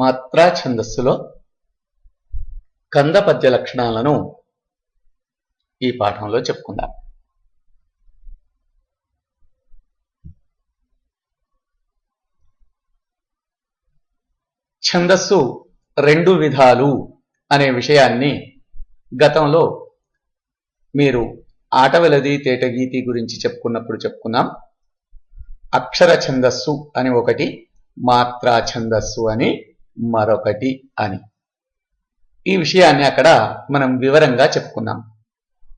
మాత్రా ఛందస్సులో కంద పద్య లక్షణాలను ఈ పాఠంలో చెప్పుకుందాం. ఛందస్సు రెండు విధాలు అనే విషయాన్ని గతంలో మీరు ఆటవెలది తేటగీతి గురించి చెప్పుకున్నప్పుడు చెప్పుకున్నాం అక్షర ఛందస్సు అని ఒకటి మాత్రా ఛందస్సు అని మరొకటి అని. ఈ విషయాన్ని అక్కడ మనం వివరంగా చెప్పుకున్నాం.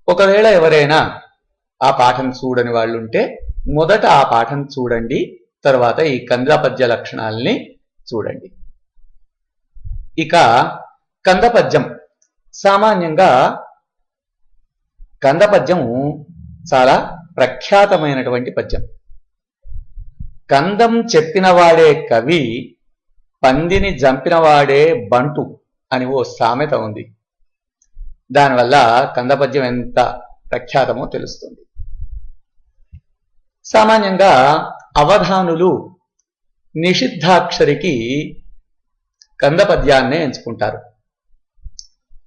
ఒకవేళ ఎవరైనా ఆ పాఠం చూడని వాళ్ళుంటే మొదట ఆ పాఠం చూడండి తర్వాత ఈ కంద లక్షణాలని చూడండి. ఇక కందపద్యం. సామాన్యంగా కందపద్యం చాలా ప్రఖ్యాతమైనటువంటి పద్యం. కందం చెప్పినవాడే కవి పందిని జంపినవాడే బంటు అని ఓ సామెత ఉంది. దానివల్ల కందపద్యం ఎంత ప్రఖ్యాతమో తెలుస్తుంది. సామాన్యంగా అవధానులు నిషిద్ధాక్షరికి కందపద్యాన్నే ఎంచుకుంటారు.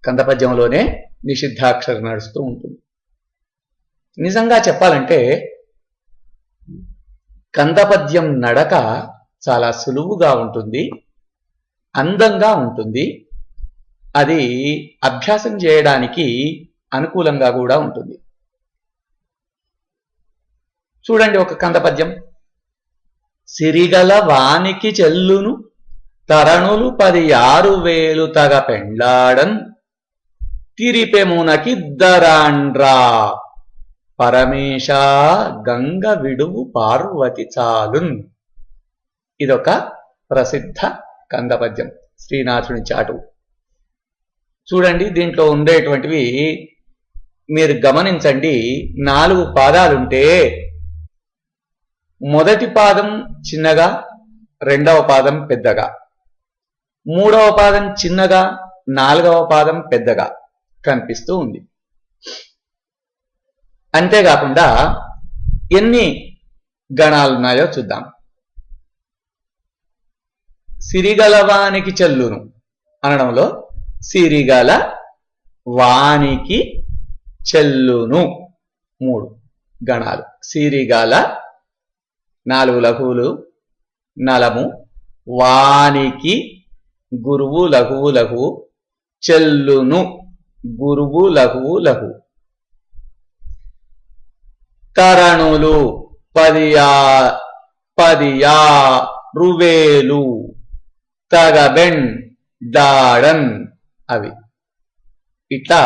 కందపద్యంలోనే నిషిద్ధాక్షరి నడుస్తూ ఉంటుంది. నిజంగా చెప్పాలంటే కందపద్యం నడక చాలా సులువుగా ఉంటుంది. అందంగా ఉంటుంది. అది అభ్యాసం చేయడానికి అనుకూలంగా కూడా ఉంటుంది. చూడండి ఒక కందపద్యం. సిరిగల వానికి చెల్లును తరణులు పది ఆరు వేలు తగ పెండ్లాడన్ తిరిపెమునకిద్దరాండ్రా పరమేశ గంగ విడువు పార్వతి చాలున్. ఇదొక ప్రసిద్ధ కందపద్యం శ్రీనాథుని చాటు. చూడండి దీంట్లో ఉండేటువంటివి మీరు గమనించండి నాలుగు పాదాలుంటే మొదటి పాదం చిన్నగా రెండవ పాదం పెద్దగా. మూడవ పాదం చిన్నగా నాలుగవ పాదం పెద్దగా కనిపిస్తూ ఉంది. అంతేకాకుండా ఎన్ని గణాలున్నాయో చూద్దాం. సిరిగలవానికి చెల్లును అనడంలో సిరిగల వానికి చెల్లును. మూడు గణాలు. సిరిగల నాలుగు లఘువులు నలము వానికి గురువు లఘువు లఘువు చెల్లును గురువు లఘువు లఘు. తరణులు పదియా పదియా రువేలు. తగబెన్ డాడన్ అవి. ఇట్లా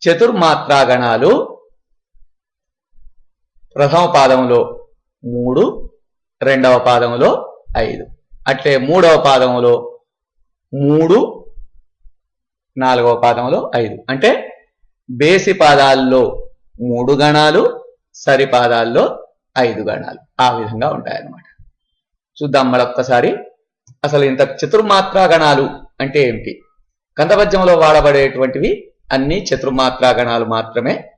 చతుర్మాత్రా గణాలు ప్రథమ పాదంలో మూడు రెండవ పాదంలో ఐదు. అట్లే మూడవ పాదంలో మూడు నాలుగవ పాదంలో ఐదు. అంటే బేసి పాదాల్లో మూడు గణాలు సరి పాదాల్లో ఐదు గణాలు. ఆ విధంగా ఉంటాయన్నమాట. చూద్దాం మరొక్కసారి. అసలు ఇంత చతుర్మాత్రా గణాలు అంటే ఏమిటి? కందపద్యంలో వాడబడేటువంటివి అన్ని చతుర్మాత్రా గణాలు మాత్రమే.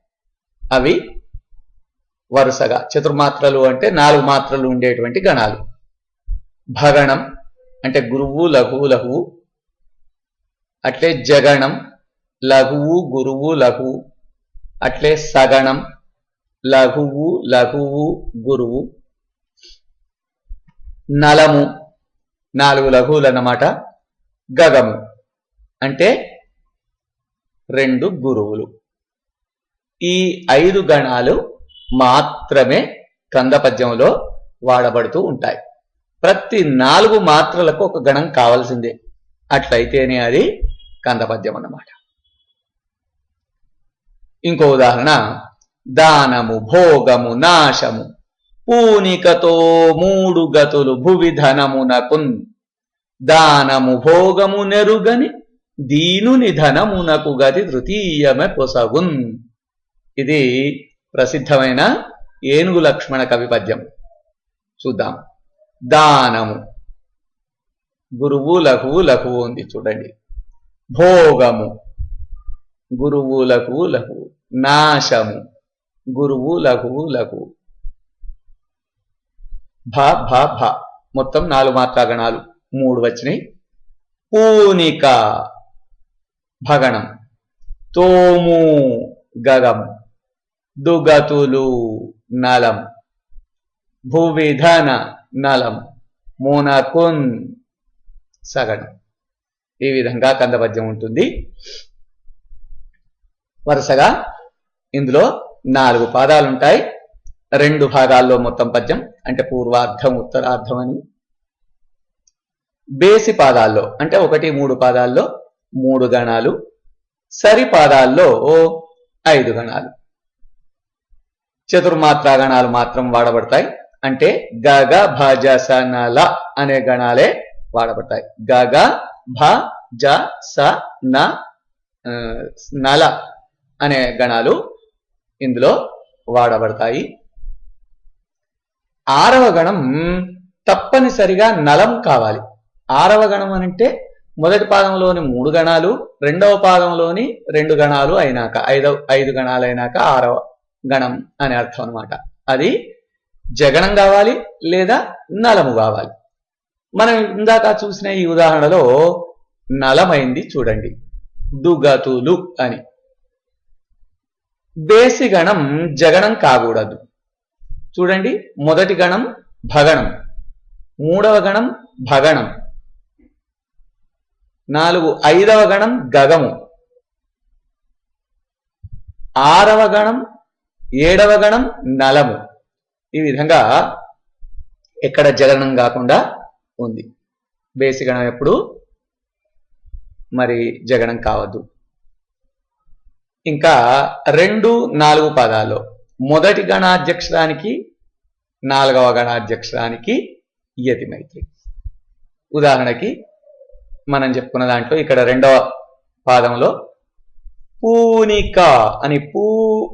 అవి వరుసగా చతుర్మాత్రలు అంటే నాలుగు మాత్రలు ఉండేటువంటి గణాలు. భగణం అంటే గురువు లఘువు లఘువు. అట్లే జగణం లఘువు గురువు లఘువు. అట్లే సగణం లఘువు లఘువు గురువు. నలము నాలుగు లఘువులు అన్నమాట గగము అంటే రెండు గురువులు. ఈ ఐదు గణాలు మాత్రమే కందపద్యంలో వాడబడుతూ ఉంటాయి. ప్రతి నాలుగు మాత్రలకు ఒక గణం కావాల్సిందే. అట్లయితేనే అది కందపద్యం అన్నమాట. ఇంకో ఉదాహరణ దానము భోగము నాశము. పూనికతో మూడు గతులు భువి ధనమునకున్ దానము భోగము నెరుగని దీనుని ధనమునకు గతి తృతీయమే పొసగున్. ఇది ప్రసిద్ధమైన ఏనుగు లక్ష్మణ కవి పద్యం. చూద్దాం. దానము. గురువు లఘువు లఘువు ఉంది చూడండి. భోగము. గురువు లఘువు లఘువు. నాశము. గురువు లఘువు లఘువు. భ భ భ. మొత్తం నాలుగు మాత్రా గణాలు మూడు వచ్చినాయి. పూనిక భగణం. తోము గగం. దుగతులు నలం. భూవిధన నలం. మూనకున్ సగణం. ఈ విధంగా కందపద్యం ఉంటుంది. వరుసగా ఇందులో నాలుగు పాదాలుంటాయి. రెండు భాగాల్లో మొత్తం పద్యం అంటే పూర్వార్ధం ఉత్తరార్ధం అని. బేసి పాదాల్లో అంటే ఒకటి మూడు పాదాల్లో మూడు గణాలు. సరి పాదాల్లో ఐదు గణాలు. చతుర్మాత్రా గణాలు మాత్రం వాడబడతాయి. అంటే గగ భజ స నల అనే గణాలే వాడబడతాయి. గగ భ జ స న నల అనే గణాలు ఇందులో వాడబడతాయి. ఆరవ గణం తప్పనిసరిగా నలం కావాలి. ఆరవ గణం అంటే మొదటి పాదంలోని మూడు గణాలు రెండవ పాదంలోని రెండు గణాలు అయినాక ఐదవ ఐదు గణాలు అయినాక ఆరవ గణం అనే అర్థం అన్నమాట. అది జగణం కావాలి లేదా నలము కావాలి. మనం ఇందాక చూసిన ఈ ఉదాహరణలో నలమైంది చూడండి. దుగతులు అని. బేసి గణం జగణం కాకూడదు. చూడండి మొదటి గణం భగణం. మూడవ గణం భగణం. నాలుగు ఐదవ గణం గగము. ఆరవ గణం ఏడవ గణం నలము. ఈ విధంగా ఎక్కడ జగనం కాకుండా ఉంది. బేసి గణం ఎప్పుడు? మరి జగనం కావద్దు. ఇంకా రెండు నాలుగు పదాల్లో మొదటి గణాధ్యక్షరానికి నాలుగవ గణాధ్యక్షరానికి యతి మైత్రి. ఉదాహరణకి మనం చెప్పుకున్న దాంట్లో ఇక్కడ రెండవ పాదంలో పూనిక అని పూ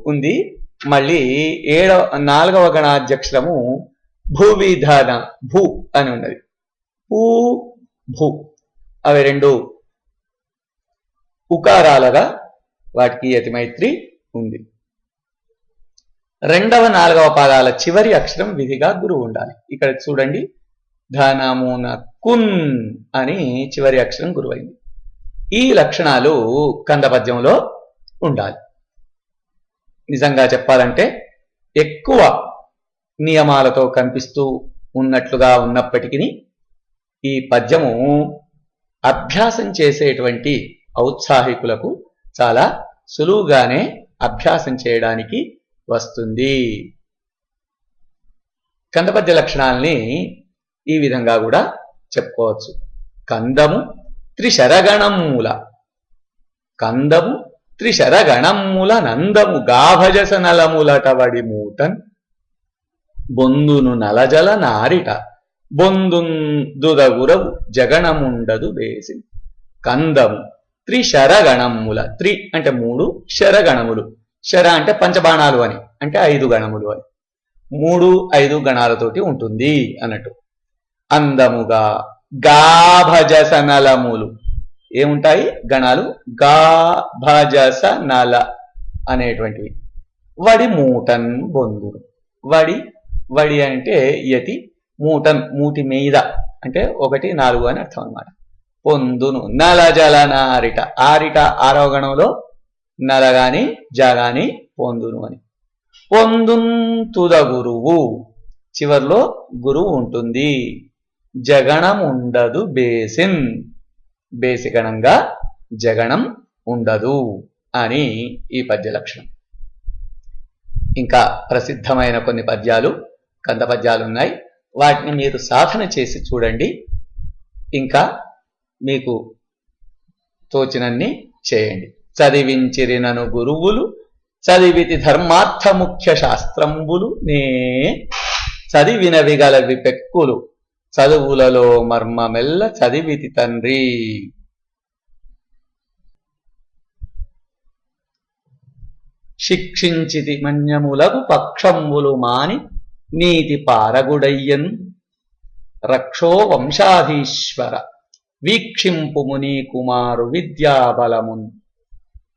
ఉంది. మళ్ళీ ఏడవ నాలుగవ గణాధ్యక్షరము భూవిధాన భూ అని ఉన్నది. పూ భూ. అవి రెండు ఉకారాలుగా వాటికి యతి మైత్రి ఉంది. రెండవ నాలుగవ పాదాల చివరి అక్షరం విధిగా గురువు ఉండాలి. ఇక్కడ చూడండి. ధనమున కున్ అని చివరి అక్షరం గురువైంది. ఈ లక్షణాలు కందపద్యంలో ఉండాలి. నిజంగా చెప్పాలంటే ఎక్కువ నియమాలతో కనిపిస్తూ ఉన్నట్లుగా ఉన్నప్పటికీ ఈ పద్యము అభ్యాసం చేసేటువంటి ఔత్సాహికులకు చాలా సులువుగానే అభ్యాసం చేయడానికి వస్తుంది. కందపద్య లక్షణాలని ఈ విధంగా కూడా చెప్పుకోవచ్చు. కందము త్రిశరగణముల. కందము త్రిశరగణముల నందము గాభజస నలములటవడి మూతన్ బొందును నలజల నారిట. బొందుందుదగురవు జగణముండదు వేసి. కందము త్రిశరగణముల. త్రి అంటే మూడు శరగణములు. శర అంటే పంచబాణాలు అని. అంటే ఐదు గణములు అని. మూడు ఐదు గణాలతోటి ఉంటుంది అన్నట్టు. అందముగా గాభజసనలములు ఏముంటాయి? గణాలు. గా భజస నల అనేటువంటివి. వడి మూటన్ బొందురు. వడి వడి అంటే యతి మూటన్ మూటి మీద. అంటే ఒకటి నాలుగు అని అర్థం అన్నమాట. పొందును. నల జల నారిట. ఆరిట ఆరవ గణంలో నలగాని జాగాని పొందును అని. పొందుంతుద గురువు చివర్లో గురువు ఉంటుంది. జగణం ఉండదు బేసిన్. బేసిగణంగా జగణం ఉండదు అని ఈ పద్య లక్షణం. ఇంకా ప్రసిద్ధమైన కొన్ని పద్యాలు కంద పద్యాలు ఉన్నాయి. వాటిని మీరు సాధన చేసి చూడండి. ఇంకా మీకు తోచినన్ని చేయండి. చదివించిరినను గురువులు చదివితి ధర్మార్థ ముఖ్య శాస్త్రంబులు. నే చదివినవి గల విపెక్కులు చదువులలో మర్మమెల్ల చదివితి తండ్రి. శిక్షించితి మన్యములకు పక్షంబులు మాని నీతి పారగుడయ్యన్. రక్షో వంశాధీశ్వర వీక్షింపు ముని కుమారు విద్యాబలమున్.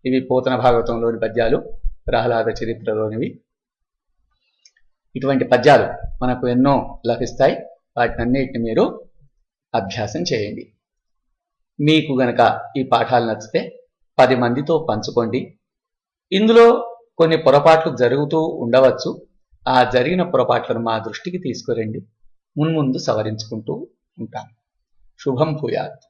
ఇవి పోతన భాగవతంలోని పద్యాలు ప్రహ్లాద చరిత్రలోనివి. ఇటువంటి పద్యాలు మనకు ఎన్నో లభిస్తాయి. వాటినన్నిటిని మీరు అభ్యాసం చేయండి. మీకు గనక ఈ పాఠాలు నచ్చితే పది మందితో పంచుకోండి. ఇందులో కొన్ని పొరపాట్లు జరుగుతూ ఉండవచ్చు. ఆ జరిగిన పొరపాట్లను మా దృష్టికి తీసుకురండి. మున్ముందు సవరించుకుంటూ ఉంటాం. శుభం భూయాత్.